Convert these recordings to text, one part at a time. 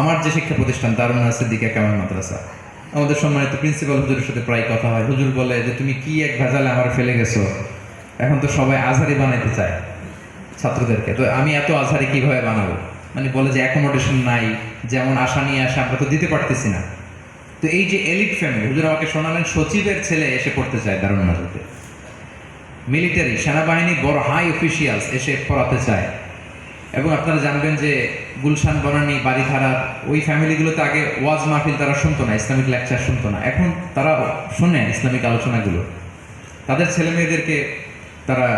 আমার যে শিক্ষা প্রতিষ্ঠান দারুণ সিদ্দিকা কামাল মাদ্রাসা? আমাদের সম্মানিত প্রিন্সিপাল হুজুরের সাথে প্রায় কথা হয়। হুজুর বলে যে, তুমি কি এক ভেজালে আমার ফেলে গেছো? এখন তো সবাই আজহারি বানাইতে চায় ছাত্রদেরকে। তো আমি এত আজহারি কীভাবে বানাবো? মানে বলে যে, অ্যাকোমোডেশন নাই, যেমন আশা নিয়ে আসে, আমরা তো দিতে পারতেছি না। তো এই যে এলিট ফ্যামিলি, হুজুর আমাকে শোনালেন, সচিবের ছেলে এসে পড়তে চায় দারুণ নাজুকে মিলিটারি, সেনাবাহিনী, বড় হাই অফিসিয়ালস এসে পড়াতে চায়। এবং আপনারা জানবেন যে গুলশান, বনানী বাড়িধারা ওই ফ্যামিলিগুলোতে আগে ওয়াজ মাহফিল তারা শুনতো না, ইসলামিক লেকচার শুনতো না। এখন তারা শোনে ইসলামিক আলোচনাগুলো। তাদের ছেলে মেয়েদেরকে তারা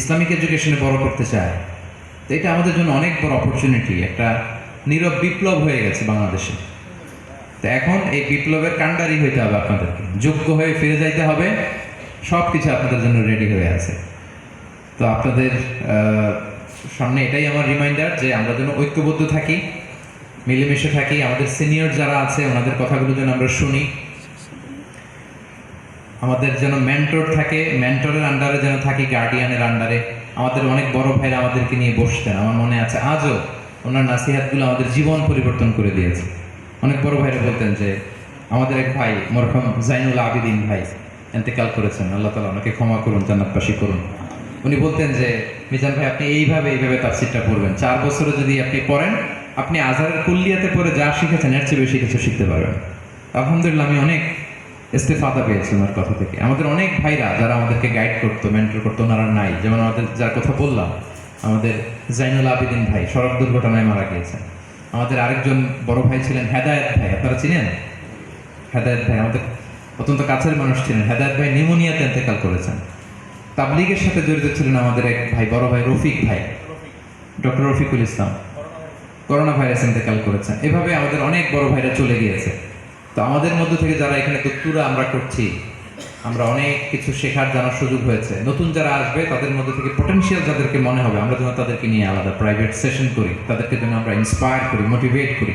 ইসলামিক এডুকেশনে বড় করতে চায়। তো এটা আমাদের জন্য অনেক বড় অপরচুনিটি একটা নীরব বিপ্লব হয়ে গেছে বাংলাদেশে। তো এখন এই বিপ্লবের কাণ্ডারি হইতে হবে আপনাদেরকে। যোগ্য হয়ে ফিরে যাইতে হবে সব কিছু আপনাদের জন্য রেডি হয়ে আছে। তো আপনাদের সামনে এটাই আমার রিমাইন্ডার যে আমরা যেন ঐক্যবদ্ধ থাকি, মিলেমিশে থাকি। আমাদের সিনিয়র যারা আছে, ওনাদের কথাগুলো যেন আমরা শুনি। আমাদের যেন মেন্টর থাকে মেন্টরের আন্ডারে যেন থাকি গার্ডিয়ানের আন্ডারে আমাদের অনেক বড় ভাইরা আমাদেরকে নিয়ে বসতেন। আমার মনে আছে, আজও ওনার নাসিহাতগুলো আমাদের জীবন পরিবর্তন করে দিয়েছে। অনেক বড় ভাইরা বলতেন যে, আমাদের এক ভাই, মরহম জাইনুল আবিদিন ভাই এন্তেকাল করেছেন। আল্লাহ তালা ওনাকে ক্ষমা করুন, জান্নাতবাসী করুন। উনি বলতেন যে, মিজান ভাই, আপনি এইভাবে এইভাবে তার তাফসিরটা পড়বেন। চার বছরে যদি আপনি পড়েন, আপনি আজহারের কুল্লিয়াতে পড়ে যা শিখেছেন, এর চেয়ে বেশি কিছু শিখতে পারবেন। আলহামদুলিল্লাহ, আমি অনেক ইস্তেফাদা পেয়েছি ওনার কথা থেকে। আমাদের অনেক ভাইরা যারা আমাদেরকে গাইড করতো মেন্টর করতো, ওনারা নাই। যেমন আমাদের যার কথা বললাম, আমাদের জাইনুল আবিদিন ভাই, সড়ক দুর্ঘটনায় মারা গিয়েছেন। আমাদের আরেকজন বড় ভাই ছিলেন হেদায়েত ভাই, আপনারা চিনেন? হেদায়েত ভাই আমাদের অত্যন্ত কাছের মানুষ ছিলেন। হেদায়ত ভাই নিউমোনিয়াতে ইন্তেকাল করেছেন। তাবলিগের সাথে জড়িত ছিলেন আমাদের এক ভাই, বড় ভাই রফিক ভাই। Doctor Rafiqul Islam. Corona virus ইন্তেকাল করেছেন। এভাবে আমাদের অনেক বড় ভাইরা চলে গিয়েছে। তো আমাদের মধ্য থেকে যারা এখানে দত্তুরা আমরা করছি, আমরা অনেক কিছু শেখার, জানার সুযোগ হয়েছে। নতুন যারা আসবে, তাদের মধ্যে থেকে পটেনশিয়াল যাদেরকে মনে হবে, আমরা যেন তাদেরকে নিয়ে আলাদা প্রাইভেট সেশন করি। তাদেরকে যেন আমরা ইন্সপায়ার করি মোটিভেট করি।